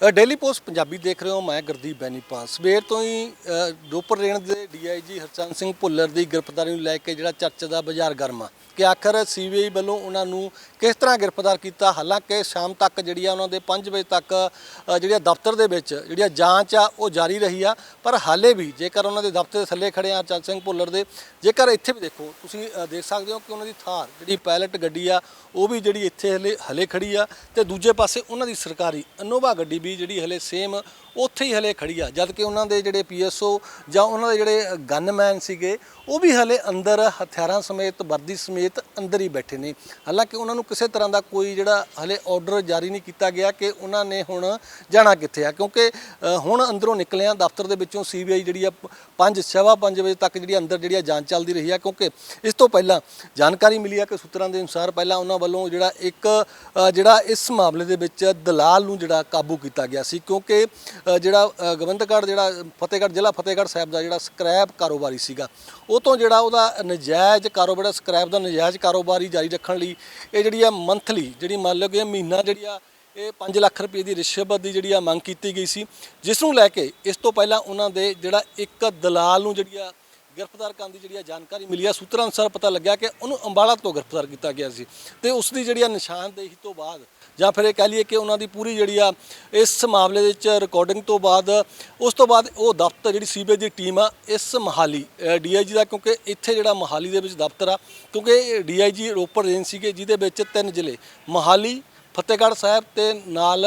Daily post Punjabi ਦੇਖ ਰਹੇ ਹੋ ਮੈਂ ਗੁਰਦੀਪ ਬੈਨੀਪਾਲ। ਸਵੇਰ ਤੋਂ ਹੀ ਅ, ਰੋਪੜ ਰੇਂਜ ਦੇ ਡੀਆਈਜੀ ਹਰਚੰਦ ਸਿੰਘ ਭੁੱਲਰ ਦੀ ਗ੍ਰਿਫਤਾਰੀ ਨੂੰ ਲੈ ਕੇ ਜਿਹੜਾ ਚਰਚਾ ਦਾ ਬਾਜ਼ਾਰ ਗਰਮਾ ਕਿ ਆਖਰ ਸੀਬੀਆਈ ਵੱਲੋਂ ਉਹਨਾਂ ਨੂੰ ਕਿਸ ਤਰ੍ਹਾਂ ਗ੍ਰਿਫਤਾਰ ਕੀਤਾ? ਹਾਲਾਂਕਿ ਸ਼ਾਮ ਤੱਕ ਜਿਹੜੀ ਆ ਉਹਨਾਂ ਦੇ 5 ਵਜੇ ਤੱਕ ਅ, ਜਿਹੜੀ ਆ ਦਫ਼ਤਰ ਦੇ ਵਿੱਚ ਜਿਹੜੀ ਆ ਜਾਂਚ ਆ ਉਹ ਜਾਰੀ ਰਹੀ ਆ ਪਰ ਹਾਲੇ ਵੀ ਜੇਕਰ ਉਹਨਾਂ ਦੇ ਦਫ਼ਤਰ ਦੇ ਥੱਲੇ ਖੜੇ ਆ ਹਰਚੰਦ ਸਿੰਘ ਭੁੱਲਰ ਦੇ ਜੇਕਰ ਇੱਥੇ ਵੀ ਦੇਖੋ ਤੁਸੀਂ ਦੇਖ ਸਕਦੇ ਹੋ ਕਿ ਉਹਨਾਂ ਦੀ ਥਾਰ ਜਿਹੜੀ ਪਾਇਲਟ ਗੱਡੀ ਆ ਉਹ ਵੀ ਜਿਹੜੀ ਇੱਥੇ ਹਲੇ ਹਲੇ ਖੜੀ ਆ ਤੇ ਦੂਜੇ ਪਾਸੇ ਉਹਨਾਂ ਦੀ ਸਰਕਾਰੀ ਅਨੋਵਾ ਗੱਡੀ ਵੀ ਜਿਹੜੀ ਹਲੇ ਸੇਮ ਉੱਥੇ ਹੀ ਹਲੇ ਖੜੀ ਆ ਜਦ ਕਿ ਉਹਨਾਂ ਦੇ ਜਿਹੜੇ ਪੀਐਸਓ ਜਾਂ ਉਹਨਾਂ ਦੇ ਜਿਹੜੇ ਗਨਮੈਨ ਸੀਗੇ, ਉਹ ਵੀ ਹਲੇ ਅੰਦਰ ਹਥਿਆਰਾਂ ਸਮੇਤ, ਵਰਦੀ ਸਮੇਤ ਅੰਦਰ ਹੀ ਬੈਠੇ ਨੇ। ਹਾਲਾਂਕਿ ਉਹਨਾਂ ਨੂੰ ਕਿਸੇ ਤਰ੍ਹਾਂ ਦਾ ਕੋਈ ਜਿਹੜਾ ਹਲੇ ਆਰਡਰ ਜਾਰੀ ਨਹੀਂ ਕੀਤਾ ਗਿਆ ਕਿ ਉਹਨਾਂ ਨੇ ਹੁਣ ਜਾਣਾ ਕਿੱਥੇ ਆ, ਕਿਉਂਕਿ ਹੁਣ ਅੰਦਰੋਂ ਨਿਕਲਿਆ ਦਫ਼ਤਰ ਦੇ ਵਿੱਚੋਂ ਸੀਬੀਆਈ ਜਿਹੜੀ ਆ 5 ਸਵਾ 5 ਵਜੇ ਤੱਕ ਜਿਹੜੀ ਅੰਦਰ ਜਿਹੜੀ ਆ ਜਾਂਚ ਚੱਲਦੀ ਰਹੀ ਆ, ਕਿਉਂਕਿ ਇਸ ਤੋਂ ਪਹਿਲਾਂ ਜਾਣਕਾਰੀ ਮਿਲੀ ਆ ਕਿ ਸੂਤਰਾਂ ਦੇ ਅਨੁਸਾਰ ਪਹਿਲਾਂ ਉਹਨਾਂ ਵੱਲੋਂ ਜਿਹੜਾ ਇੱਕ ਜਿਹੜਾ ਇਸ ਮਾਮਲੇ ਦੇ ਵਿੱਚ ਦਲਾਲ ਨੂੰ ਜਿਹੜਾ ਕਾਬੂ ਕੀਤਾ ਗਿਆ ਸੀ, ਕਿਉਂਕਿ ਜਿਹੜਾ ਅ, ਗੋਬਿੰਦਗੜ੍ਹ ਜਿਹੜਾ ਫਤਿਹਗੜ੍ਹ ਜ਼ਿਲ੍ਹਾ ਫਤਿਹਗੜ੍ਹ ਸਾਹਿਬ ਦਾ ਜਿਹੜਾ ਸਕ੍ਰੈਪ ਕਾਰੋਬਾਰੀ ਸੀਗਾ ਉਹ ਤੋਂ ਜਿਹੜਾ ਉਹਦਾ ਨਜਾਇਜ਼ ਕਾਰੋਬਾਰ ਸਕ੍ਰੈਪ ਦਾ ਨਜਾਇਜ਼ ਕਾਰੋਬਾਰੀ ਜਾਰੀ ਰੱਖਣ ਲਈ ਇਹ ਜਿਹੜੀ ਆ ਮੰਥਲੀ ਜਿਹੜੀ ਮੰਨ ਲਓ ਕਿ ਮਹੀਨਾ ਜਿਹੜੀ ਆ ਇਹ 5 ਲੱਖ ਰੁਪਏ ਦੀ ਰਿਸ਼ਵਤ ਦੀ ਜਿਹੜੀ ਆ ਮੰਗ ਕੀਤੀ ਗਈ ਸੀ ਜਿਸ ਨੂੰ ਲੈ ਕੇ ਇਸ ਤੋਂ ਪਹਿਲਾਂ ਉਹਨਾਂ ਦੇ ਜਿਹੜਾ ਇੱਕ ਦਲਾਲ ਨੂੰ ਜਿਹੜੀ ਆ ਗ੍ਰਿਫਤਾਰ ਕਰਨ ਦੀ ਜਿਹੜੀ ਆ ਜਾਣਕਾਰੀ ਮਿਲੀ ਆ, ਸੂਤਰਾਂ ਅਨੁਸਾਰ ਪਤਾ ਲੱਗਿਆ ਕਿ ਉਹਨੂੰ ਅੰਬਾਲਾ ਤੋਂ ਗ੍ਰਿਫਤਾਰ ਕੀਤਾ ਗਿਆ ਸੀ। ਤੇ ਉਸ ਦੀ ਜਿਹੜੀ ਆ ਨਿਸ਼ਾਨਦੇਹੀ ਤੋਂ ਬਾਅਦ, ਜਾਂ ਫਿਰ ਇਹ ਕਹਿ ਲਈਏ ਕਿ ਉਹਨਾਂ ਦੀ ਪੂਰੀ ਜਿਹੜੀ ਆ ਇਸ ਮਾਮਲੇ ਦੇ ਵਿੱਚ ਰਿਕਾਰਡਿੰਗ ਤੋਂ ਬਾਅਦ, ਉਸ ਤੋਂ ਬਾਅਦ ਉਹ ਦਫ਼ਤਰ ਜਿਹੜੀ ਸੀਬੀਆਈ ਦੀ ਟੀਮ ਆ, ਇਸ ਮਹਾਲੀ ਡੀਆਈਜੀ ਦਾ, ਕਿਉਂਕਿ ਇੱਥੇ ਜਿਹੜਾ ਮਹਾਲੀ ਦੇ ਵਿੱਚ ਦਫ਼ਤਰ ਆ, ਕਿਉਂਕਿ ਡੀਆਈਜੀ ਰੋਪੜ ਰੇਂਜ ਸੀਗੇ, ਜਿਹਦੇ ਵਿੱਚ ਤਿੰਨ ਜ਼ਿਲ੍ਹੇ, ਮਹਾਲੀ, ਫਤਿਹਗੜ੍ਹ ਸਾਹਿਬ ਤੇ ਨਾਲ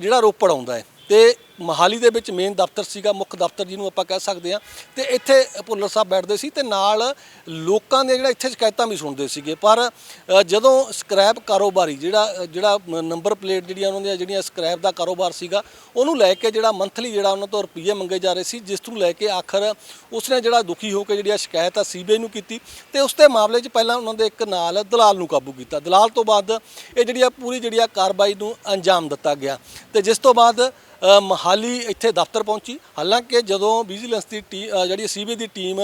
ਜਿਹੜਾ ਰੋਪੜ ਆਉਂਦਾ ਹੈ। ਤੇ ਮਹਾਲੀ ਦੇ ਵਿੱਚ ਮੇਨ ਦਫ਼ਤਰ ਸੀਗਾ ਮੁੱਖ ਦਫ਼ਤਰ ਜਿਹਨੂੰ ਆਪਾਂ ਕਹਿ ਸਕਦੇ ਹਾਂ। ਤੇ ਇੱਥੇ ਭੁੱਲਰ ਸਾਹਿਬ ਬੈਠਦੇ ਸੀ ਤੇ ਨਾਲ ਲੋਕਾਂ ਦੇ ਜਿਹੜਾ ਇੱਥੇ ਸ਼ਿਕਾਇਤਾਂ ਵੀ ਸੁਣਦੇ ਸੀਗੇ। ਪਰ ਅ, ਜਦੋਂ ਸਕ੍ਰੈਪ ਕਾਰੋਬਾਰੀ ਜਿਹੜਾ ਅ, ਜਿਹੜਾ ਨੰਬਰ ਪਲੇਟ ਜਿਹੜੀਆਂ ਉਹਨਾਂ ਦੀਆਂ ਜਿਹੜੀਆਂ ਸਕ੍ਰੈਪ ਦਾ ਕਾਰੋਬਾਰ ਸੀਗਾ ਉਹਨੂੰ ਲੈ ਕੇ ਜਿਹੜਾ ਮੰਥਲੀ ਜਿਹੜਾ ਉਹਨਾਂ ਤੋਂ ਰੁਪਈਏ ਮੰਗੇ ਜਾ ਰਹੇ ਸੀ ਜਿਸ ਨੂੰ ਲੈ ਕੇ ਆਖਰ ਉਸਨੇ ਜਿਹੜਾ ਦੁਖੀ ਹੋ ਕੇ ਜਿਹੜੀ ਆ ਸ਼ਿਕਾਇਤ ਆ ਸੀਬੀਆਈ ਨੂੰ ਕੀਤੀ ਤੇ ਉਸ ਤੇ ਮਾਮਲੇ 'ਚ ਪਹਿਲਾਂ ਉਹਨਾਂ ਦੇ ਇੱਕ ਨਾਲ ਦਲਾਲ ਨੂੰ ਕਾਬੂ ਕੀਤਾ। ਦਲਾਲ ਤੋਂ ਬਾਅਦ ਇਹ ਜਿਹੜੀ ਆ ਪੂਰੀ ਜਿਹੜੀ ਆ ਕਾਰਵਾਈ ਨੂੰ ਅੰਜਾਮ ਦਿੱਤਾ ਗਿਆ। ਤੇ ਜਿਸ ਤੋਂ ਬਾਅਦ ਅ, ਹਾਲ ਹੀ ਇੱਥੇ ਦਫ਼ਤਰ ਪਹੁੰਚੀ। ਹਾਲਾਂਕਿ ਜਦੋਂ ਵਿਜੀਲੈਂਸ ਦੀ ਟੀ ਅ, ਜਿਹੜੀ ਸੀਬੀ ਦੀ ਟੀਮ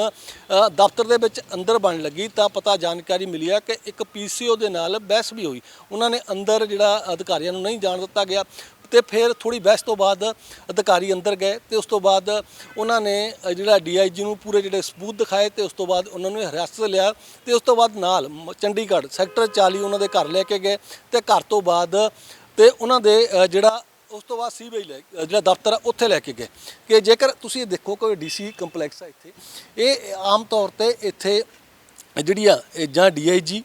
ਦਫ਼ਤਰ ਦੇ ਵਿੱਚ ਅੰਦਰ ਬਣ ਲੱਗੀ ਤਾਂ ਪਤਾ ਜਾਣਕਾਰੀ ਮਿਲੀ ਆ ਕਿ ਇੱਕ ਪੀਸੀਓ ਦੇ ਨਾਲ ਬਹਿਸ ਵੀ ਹੋਈ। ਉਹਨਾਂ ਨੇ ਅੰਦਰ ਜਿਹੜਾ ਅਧਿਕਾਰੀਆਂ ਨੂੰ ਨਹੀਂ ਜਾਣ ਦਿੱਤਾ ਗਿਆ ਤੇ ਫਿਰ ਥੋੜੀ ਬਹਿਸ ਤੋਂ ਬਾਅਦ ਅਧਿਕਾਰੀ ਅੰਦਰ ਗਏ ਤੇ ਉਸ ਤੋਂ ਬਾਅਦ ਉਹਨਾਂ ਨੇ ਅ, ਜਿਹੜਾ ਡੀਆਈਜੀ ਨੂੰ ਪੂਰੇ ਜਿਹੜੇ ਸਬੂਤ ਦਿਖਾਏ ਤੇ ਉਸ ਤੋਂ ਬਾਅਦ ਉਹਨਾਂ ਨੂੰ ਹਿਰਾਸਤ ਲਿਆ ਤੇ ਉਸ ਤੋਂ ਬਾਅਦ ਨਾਲ ਮ- ਚੰਡੀਗੜ੍ਹ ਸੈਕਟਰ 40 ਉਹਨਾਂ ਦੇ ਘਰ ਲੈ ਕੇ ਗਏ ਤੇ ਘਰ ਤੋਂ ਬਾਅਦ ਤੇ ਉਹਨਾਂ ਦੇ ਜਿਹੜਾ ਉਸ ਤੋਂ ਬਾਅਦ ਸੀਬੀਆਈ ਲੈ ਜਿਹੜਾ ਦਫ਼ਤਰ ਆ, ਉੱਥੇ ਲੈ ਕੇ ਗਏ। ਕਿ ਜੇਕਰ ਤੁਸੀਂ ਇਹ ਦੇਖੋ ਕੋਈ ਡੀਸੀ ਕੰਪਲੈਕਸ ਆ ਇੱਥੇ, ਇਹ ਆਮ ਤੌਰ ਤੇ ਇੱਥੇ ਜਿਹੜੀ ਆ, ਇਹ ਜਾਂ ਡੀਆਈਜੀ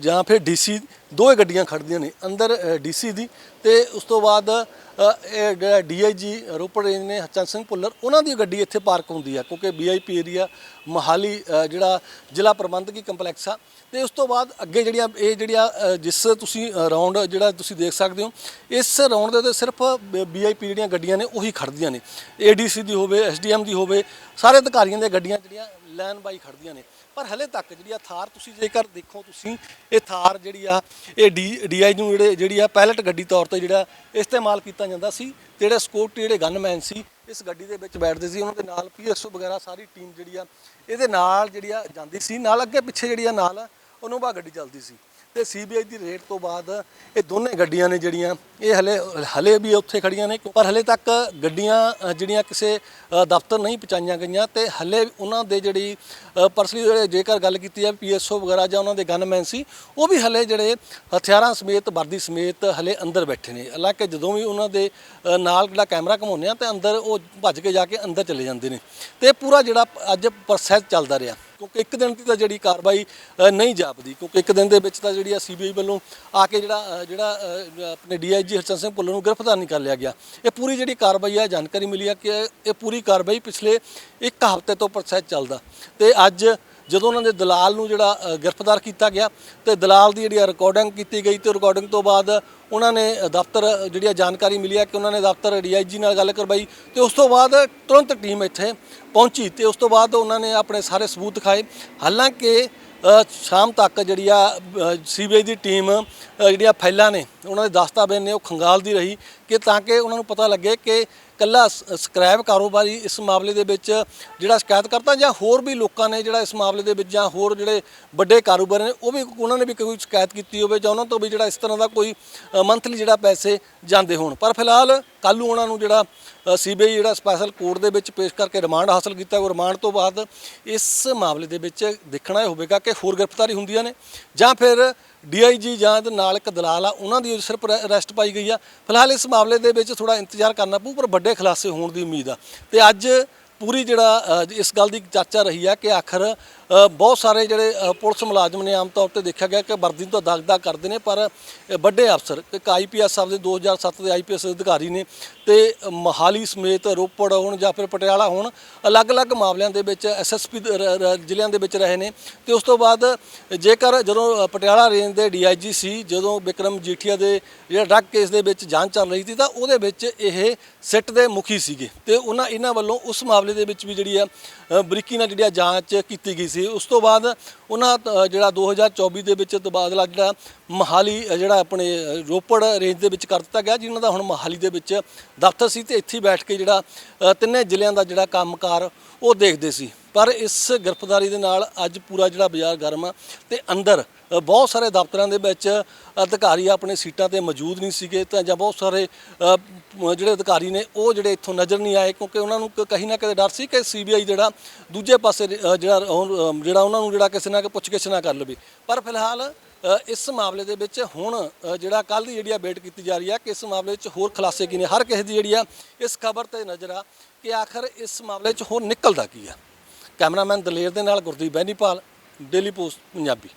ਜਾਂ ਫਿਰ ਡੀਸੀ ਦੋਵੇਂ ਗੱਡੀਆਂ ਖੜਦੀਆਂ ਨੇ, ਅੰਦਰ ਡੀਸੀ ਦੀ ਤੇ ਉਸ ਤੋਂ ਬਾਅਦ ਇਹ ਜਿਹੜਾ ਡੀਆਈਜੀ ਰੋਪੜ ਰੇਂਜ ਨੇ, ਹਰਚੰਦ ਸਿੰਘ ਭੁੱਲਰ, ਉਹਨਾਂ ਦੀ ਗੱਡੀ ਇੱਥੇ ਪਾਰਕ ਹੁੰਦੀ ਆ, ਕਿਉਂਕਿ ਵੀਆਈਪੀ ਏਰੀਆ ਮਹਾਲੀ ਜਿਹੜਾ ਜ਼ਿਲ੍ਹਾ ਪ੍ਰਬੰਧਕੀ ਕੰਪਲੈਕਸ ਆ। ਤੇ ਉਸ ਤੋਂ ਬਾਅਦ ਅੱਗੇ ਜਿਹੜੀਆਂ, ਇਹ ਜਿਹੜੀਆਂ ਜਿਸ ਤੁਸੀਂ ਰਾਉਂਡ ਜਿਹੜਾ ਤੁਸੀਂ ਦੇਖ ਸਕਦੇ ਹੋ, ਇਸ ਰਾਉਂਡ ਦੇ ਉੱਤੇ ਸਿਰਫ ਵੀਆਈਪੀ ਜਿਹੜੀਆਂ ਗੱਡੀਆਂ ਨੇ, ਉਹੀ ਖੜਦੀਆਂ ਨੇ। ਏਡੀਸੀ ਦੀ ਹੋਵੇ ਐਸਡੀਐਮ ਦੀ ਹੋਵੇ, ਸਾਰੇ ਅਧਿਕਾਰੀਆਂ ਦੀਆਂ ਗੱਡੀਆਂ ਜਿਹੜੀਆਂ ਲਾਈਨ ਬਾਈ ਖੜਦੀਆਂ ਨੇ। ਪਰ ਹਲੇ ਤੱਕ ਜਿਹੜੀ ਆ ਥਾਰ ਤੁਸੀਂ ਜੇਕਰ ਦੇਖੋ ਤੁਸੀਂ, ਇਹ ਥਾਰ ਜਿਹੜੀ ਆ, ਇਹ ਡੀ, ਡੀਆਈ ਨੂੰ ਜਿਹੜੇ, ਜਿਹੜੀ ਆ ਪਾਇਲਟ ਗੱਡੀ ਤੌਰ ਤੇ ਜਿਹੜਾ ਇਸਤੇਮਾਲ ਕੀਤਾ ਜਾਂਦਾ ਸੀ ਤੇ ਜਿਹੜੇ ਸਕਿਉਰਟੀ ਜਿਹੜੇ ਗਨਮੈਨ ਸੀ, ਇਸ ਗੱਡੀ ਦੇ ਵਿੱਚ ਬੈਠਦੇ ਸੀ। ਉਹਨਾਂ ਦੇ ਨਾਲ ਪੀਐਸਓ ਵਗੈਰਾ ਸਾਰੀ ਟੀਮ ਜਿਹੜੀ ਆ, ਇਹਦੇ ਨਾਲ ਜਿਹੜੀ ਆ ਜਾਂਦੀ ਸੀ, ਨਾਲ ਅੱਗੇ ਪਿੱਛੇ ਜਿਹੜੀ ਆ ਨਾਲ ਉਹਨੋਵਾ ਗੱਡੀ ਚੱਲਦੀ ਸੀ। ਤੇ ਸੀਬੀਆਈ ਦੀ ਰੇਟ ਤੋਂ ਬਾਅਦ ਇਹ ਦੋਨੇ ਗੱਡੀਆਂ ਨੇ ਜਿਹੜੀਆਂ, ਇਹ ਹਲੇ ਹਲੇ ਵੀ ਉੱਥੇ ਖੜੀਆਂ ਨੇ, ਪਰ ਹਲੇ ਤੱਕ ਗੱਡੀਆਂ ਜਿਹੜੀਆਂ ਕਿਸੇ ਦਫ਼ਤਰ ਨਹੀਂ ਪਹੁੰਚਾਈਆਂ ਗਈਆਂ ਤੇ ਹਲੇ ਉਹਨਾਂ ਦੇ ਜਿਹੜੀ ਪਰਸਨਲੀ ਜੇਕਰ ਗੱਲ ਕੀਤੀ ਜਾਵੇ ਪੀਐਸਓ ਵਗੈਰਾ ਜਾਂ ਉਹਨਾਂ ਦੇ ਗਨਮੈਨ ਸੀ, ਉਹ ਵੀ ਹਲੇ ਜਿਹੜੇ ਹਥਿਆਰਾਂ ਸਮੇਤ, ਵਰਦੀ ਸਮੇਤ ਹਲੇ ਅੰਦਰ ਬੈਠੇ ਨੇ। ਹਾਲਾਂਕਿ ਜਦੋਂ ਵੀ ਉਹਨਾਂ ਦੇ ਨਾਲ ਜਿਹੜਾ ਕੈਮਰਾ ਘਮਾਉਂਦੇ ਆ ਤੇ ਅੰਦਰ ਉਹ ਭੱਜ ਕੇ ਜਾ ਕੇ ਅੰਦਰ ਚਲੇ ਜਾਂਦੇ ਨੇ। ਤੇ ਪੂਰਾ ਜਿਹੜਾ ਅੱਜ ਪ੍ਰੋਸੈਸ ਚੱਲਦਾ ਰਿਹਾ। ਕਿਉਂਕਿ ਇੱਕ ਦਿਨ ਦੀ ਤਾਂ ਜਿਹੜੀ ਕਾਰਵਾਈ ਨਹੀਂ ਜਾਪਦੀ। ਕਿਉਂਕਿ ਇੱਕ ਦਿਨ ਦੇ ਵਿੱਚ ਤਾਂ ਜਿਹੜੀ ਆ ਸੀਬੀਆਈ ਵੱਲੋਂ ਆ ਕੇ ਜਿਹੜਾ ਅ, ਜਿਹੜਾ ਅ, ਆਪਣੇ ਡੀਆਈਜੀ ਹਰਚੰਦ ਸਿੰਘ ਭੁੱਲਰ ਨੂੰ ਗ੍ਰਿਫਤਾਰ ਨਹੀਂ ਕਰ ਲਿਆ ਗਿਆ। ਇਹ ਪੂਰੀ ਜਿਹੜੀ ਕਾਰਵਾਈ ਆ ਜਾਣਕਾਰੀ ਮਿਲੀ ਆ ਕਿ ਇਹ ਪੂਰੀ ਕਾਰਵਾਈ ਪਿਛਲੇ ਇੱਕ ਹਫ਼ਤੇ ਤੋਂ ਪ੍ਰੋਸੈਸ ਚੱਲਦਾ। ਤੇ ਅੱਜ ਜਦੋਂ ਉਹਨਾਂ ਦੇ ਦਲਾਲ ਨੂੰ ਜਿਹੜਾ ਗ੍ਰਿਫਤਾਰ ਕੀਤਾ ਗਿਆ ਤੇ ਦਲਾਲ ਦੀ ਜਿਹੜੀ ਰਿਕਾਰਡਿੰਗ ਕੀਤੀ ਗਈ ਤੇ ਰਿਕਾਰਡਿੰਗ ਤੋਂ ਬਾਅਦ ਉਹਨਾਂ ਨੇ ਦਫ਼ਤਰ ਜਿਹੜੀ ਆ ਜਾਣਕਾਰੀ ਮਿਲੀ ਆ ਕਿ ਉਹਨਾਂ ਨੇ ਦਫ਼ਤਰ ਡੀਆਈਜੀ ਨਾਲ ਗੱਲ ਕਰਵਾਈ ਤੇ ਉਸ ਤੋਂ ਬਾਅਦ ਤੁਰੰਤ ਟੀਮ ਇੱਥੇ ਪਹੁੰਚੀ ਤੇ ਉਸ ਤੋਂ ਬਾਅਦ ਉਹਨਾਂ ਨੇ ਆਪਣੇ ਸਾਰੇ ਸਬੂਤ ਦਿਖਾਏ। ਹਾਲਾਂਕਿ ਸ਼ਾਮ ਤੱਕ ਜਿਹੜੀ ਆ ਸੀਬੀਆਈ ਦੀ ਟੀਮ ਜਿਹੜੀਆਂ ਫਾਈਲਾਂ ਨੇ, ਉਹਨਾਂ ਦੇ ਦਸਤਾਵੇਜ਼ ਨੇ ਉਹ ਖੰਗਾਲਦੀ ਰਹੀ ਕਿ ਤਾਂ ਕਿ ਉਹਨਾਂ ਨੂੰ ਪਤਾ ਲੱਗੇ ਕਿ ਕੱਲਾ ਸਕ੍ਰੈਪ ਕਾਰੋਬਾਰੀ ਇਸ ਮਾਮਲੇ ਦੇ ਵਿੱਚ ਜਿਹੜਾ ਸ਼ਿਕਾਇਤ ਕਰਤਾ ਜਾਂ ਹੋਰ ਵੀ ਲੋਕਾਂ ਨੇ ਜਿਹੜਾ ਇਸ ਮਾਮਲੇ ਦੇ ਵਿੱਚ ਜਾਂ ਹੋਰ ਜਿਹੜੇ ਵੱਡੇ ਕਾਰੋਬਾਰ ਨੇ, ਉਹ ਵੀ ਉਹਨਾਂ ਨੇ ਵੀ ਕੋਈ ਸ਼ਿਕਾਇਤ ਕੀਤੀ ਹੋਵੇ ਜਾਂ ਉਹਨਾਂ ਤੋਂ ਵੀ ਜਿਹੜਾ ਇਸ ਤਰ੍ਹਾਂ ਦਾ ਕੋਈ ਮੰਥਲੀ ਜਿਹੜਾ ਪੈਸੇ ਜਾਂਦੇ ਹੋਣ। ਪਰ ਫਿਲਹਾਲ ਕੱਲ੍ਹ ਨੂੰ ਉਹਨਾਂ ਨੂੰ ਜਿਹੜਾ ਸੀਬੀਆਈ ਜਿਹੜਾ ਸਪੈਸ਼ਲ ਕੋਰਟ ਦੇ ਵਿੱਚ ਪੇਸ਼ ਕਰਕੇ ਰਿਮਾਂਡ ਹਾਸਲ ਕੀਤਾ ਉਹ ਰਿਮਾਂਡ ਤੋਂ ਬਾਅਦ ਇਸ ਮਾਮਲੇ ਦੇ ਵਿੱਚ ਦੇਖਣਾ ਹੋਵੇਗਾ ਕਿ ਹੋਰ ਗ੍ਰਿਫਤਾਰੀ ਹੁੰਦੀਆਂ ਨੇ ਜਾਂ ਫਿਰ ਡੀਆਈਜੀ ਜਾਂ ਇਹਦੇ ਨਾਲ ਇੱਕ ਦਲਾਲ ਆ, ਉਹਨਾਂ ਦੀ ਸਿਰਫ ਅਰੈਸਟ ਪਾਈ ਗਈ ਆ। ਫਿਲਹਾਲ ਇਸ ਮਾਮਲੇ ਦੇ ਵਿੱਚ ਥੋੜਾ ਇੰਤਜ਼ਾਰ ਕਰਨਾ ਪਊ, ਪਰ ਵੱਡੇ ਖੁਲਾਸੇ ਹੋਣ ਦੀ ਉਮੀਦ ਆ। ਤੇ ਅੱਜ ਪੂਰੀ ਜਿਹੜਾ ਇਸ ਗੱਲ ਦੀ ਚਰਚਾ ਰਹੀ ਆ ਕਿ ਆਖਰ ਬਹੁਤ ਸਾਰੇ ਜਿਹੜੇ ਪੁਲਿਸ ਮੁਲਾਜ਼ਮ ਨੇ ਆਮ ਤੌਰ ਤੇ ਦੇਖਿਆ ਗਿਆ ਕਿ ਵਰਦੀ ਤੋਂ ਦਾਗ-ਦਾਗ ਕਰਦੇ ਨੇ, ਪਰ ਵੱਡੇ ਅਫਸਰ, ਇੱਕ ਆਈਪੀਐਸ ਸਾਹਿਬ ਦੇ 2007 ਦੇ ਆਈਪੀਐਸ ਅਧਿਕਾਰੀ ਨੇ ਤੇ ਮਹਾਲੀ ਸਮੇਤ ਰੋਪੜ ਹੋਣ ਜਾਂ ਫਿਰ ਪਟਿਆਲਾ ਹੋਣ, ਅਲੱਗ-ਅਲੱਗ ਮਾਮਲਿਆਂ ਦੇ ਵਿੱਚ ਐਸਐਸਪੀ ਜ਼ਿਲ੍ਹਿਆਂ ਦੇ ਵਿੱਚ ਰਹੇ ਨੇ। ਤੇ ਉਸ ਤੋਂ ਬਾਅਦ, ਜੇਕਰ ਜਦੋਂ ਪਟਿਆਲਾ ਰੇਂਜ ਦੇ ਡੀਆਈਜੀ ਸੀ, ਜਦੋਂ ਵਿਕਰਮ ਜੀਠੀਆ ਦੇ ਜਿਹੜਾ ਡਰੱਗ ਕੇਸ ਦੇ ਵਿੱਚ ਜਾਂਚ ਚੱਲ ਰਹੀ ਸੀ, ਤਾਂ ਉਹਦੇ ਵਿੱਚ ਇਹ ਸਿੱਟ ਦੇ ਮੁਖੀ ਸੀਗੇ। ਤੇ ਉਹਨਾਂ, ਇਹਨਾਂ ਵੱਲੋਂ ਉਸ ਮਾਮਲੇ ਦੇ ਵਿੱਚ ਵੀ ਜਿਹੜੀ ਆ ਬਰੀਕੀ ਨਾਲ ਜਿਹੜੀ ਆ ਜਾਂਚ ਕੀਤੀ ਗਈ ਸੀ। ਉਸ ਤੋਂ ਬਾਅਦ ਉਹਨਾਂ ਅ, ਜਿਹੜਾ 2024 ਦੇ ਵਿੱਚ ਤਬਾਦਲਾ ਜਿਹੜਾ ਮਹਾਲੀ ਜਿਹੜਾ ਆਪਣੇ ਰੋਪੜ ਰੇਂਜ ਦੇ ਵਿੱਚ ਕਰ ਦਿੱਤਾ ਗਿਆ ਜਿਨ੍ਹਾਂ ਦਾ ਹੁਣ ਮਹਾਲੀ ਦੇ ਵਿੱਚ ਦਫ਼ਤਰ ਸੀ ਤੇ ਇੱਥੇ ਬੈਠ ਕੇ ਜਿਹੜਾ ਤਿੰਨੇ ਜ਼ਿਲ੍ਹਿਆਂ ਦਾ ਜਿਹੜਾ ਕੰਮਕਾਰ ਉਹ ਦੇਖਦੇ ਸੀ। ਪਰ ਇਸ ਗ੍ਰਿਫਤਾਰੀ ਦੇ ਨਾਲ ਅੱਜ ਪੂਰਾ ਜਿਹੜਾ ਬਾਜ਼ਾਰ ਗਰਮ ਆ ਤੇ ਅੰਦਰ ਬਹੁਤ ਸਾਰੇ ਦਫ਼ਤਰਾਂ ਦੇ ਵਿੱਚ ਅਧਿਕਾਰੀ ਆਪਣੇ ਸੀਟਾਂ ਤੇ ਮੌਜੂਦ ਨਹੀਂ ਸੀਗੇ ਤਾਂ ਜਾਂ ਬਹੁਤ ਸਾਰੇ ਜਿਹੜੇ ਅਧਿਕਾਰੀ ਨੇ ਉਹ ਜਿਹੜੇ ਇੱਥੋਂ ਨਜ਼ਰ ਨਹੀਂ ਆਏ ਕਿਉਂਕਿ ਉਹਨਾਂ ਨੂੰ ਕ- ਕहीं ਨਾ ਕਦੇ ਡਰ ਸੀ ਕਿ ਸੀਬੀਆਈ ਜਿਹੜਾ ਦੂਜੇ ਪਾਸੇ ਜਿਹੜਾ ਉਹ, ਜਿਹੜਾ ਉਹਨਾਂ ਨੂੰ ਜਿਹੜਾ ਕਿਸੇ ਨਾ ਪੁੱਛਗਿੱਛ ਨਾ ਕਰ ਲਵੇ। ਪਰ ਫਿਲਹਾਲ ਇਸ ਮਾਮਲੇ ਦੇ ਵਿੱਚ ਹੁਣ ਜਿਹੜਾ ਕੱਲ ਦੀ ਜਿਹੜੀ ਆ ਵੇਟ ਕੀਤੀ ਜਾ ਰਹੀ ਆ ਕਿ ਇਸ ਮਾਮਲੇ ਵਿੱਚ ਹੋਰ ਖੁਲਾਸੇ ਕੀ ਨੇ? ਹਰ ਕਿਸੇ ਦੀ ਜਿਹੜੀ ਆ ਇਸ ਖਬਰ ਤੇ ਨਜ਼ਰ ਆ ਕਿ ਆਖਰ ਇਸ ਮਾਮਲੇ 'ਚ ਹੋਰ ਨਿਕਲਦਾ ਕੀ ਆ? ਕੈਮਰਾਮੈਨ ਦਲੇਰ ਦੇ ਨਾਲ ਗੁਰਦੀਪ ਬੈਨੀਪਾਲ ਡੇਲੀ ਪੋਸਟ ਪੰਜਾਬੀ।